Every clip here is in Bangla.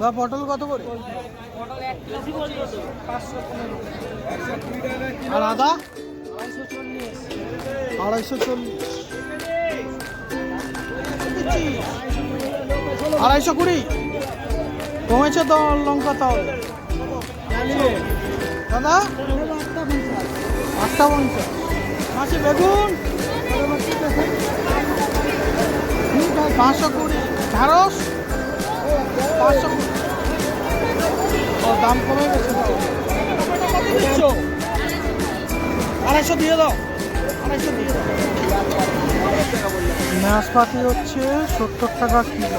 বা পটল কত করে? আর আদা? আড়াইশো চল্লিশ। আড়াইশো কুড়ি। কমেছে তো লঙ্কা তাহলে দাদা? আটটা পঞ্চাশ। মাসি বেগুন? পাঁচশো কুড়ি। ঢাঁড়স? পাঁচশো কুড়ি। দাম কমে গেছে আড়াইশো দিয়ে দাও। আড়াইশো নাশপাতি হচ্ছে সত্তর টাকা কিলো।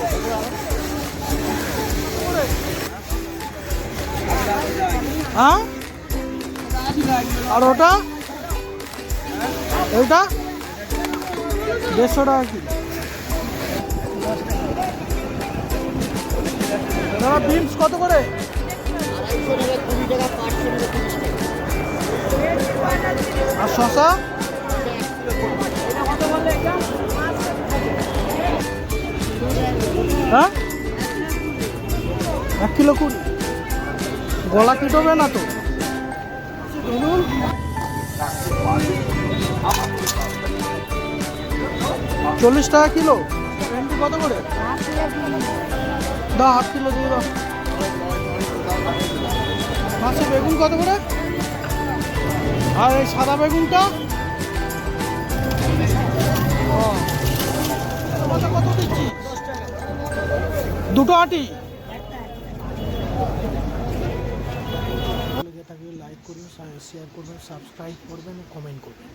হ্যাঁ? আর ওটা? ওইটা দেড়শো টাকা কিলো। দাদা, বিনস কত করে? আর শশা? হ্যাঁ? এক কিলো কুড়ি। গলা কিটবে না তো? চল্লিশ টাকা কিলো? কত করে? দা, হাফ কিলো দিয়ে দাও। মাসে বেগুন কত করে? আর এই সাদা বেগুনটা? কত দিচ্ছি? দুটো আটি। লাইক করবেন শেয়ার করবেন সাবস্ক্রাইব করবেন কমেন্ট করবেন।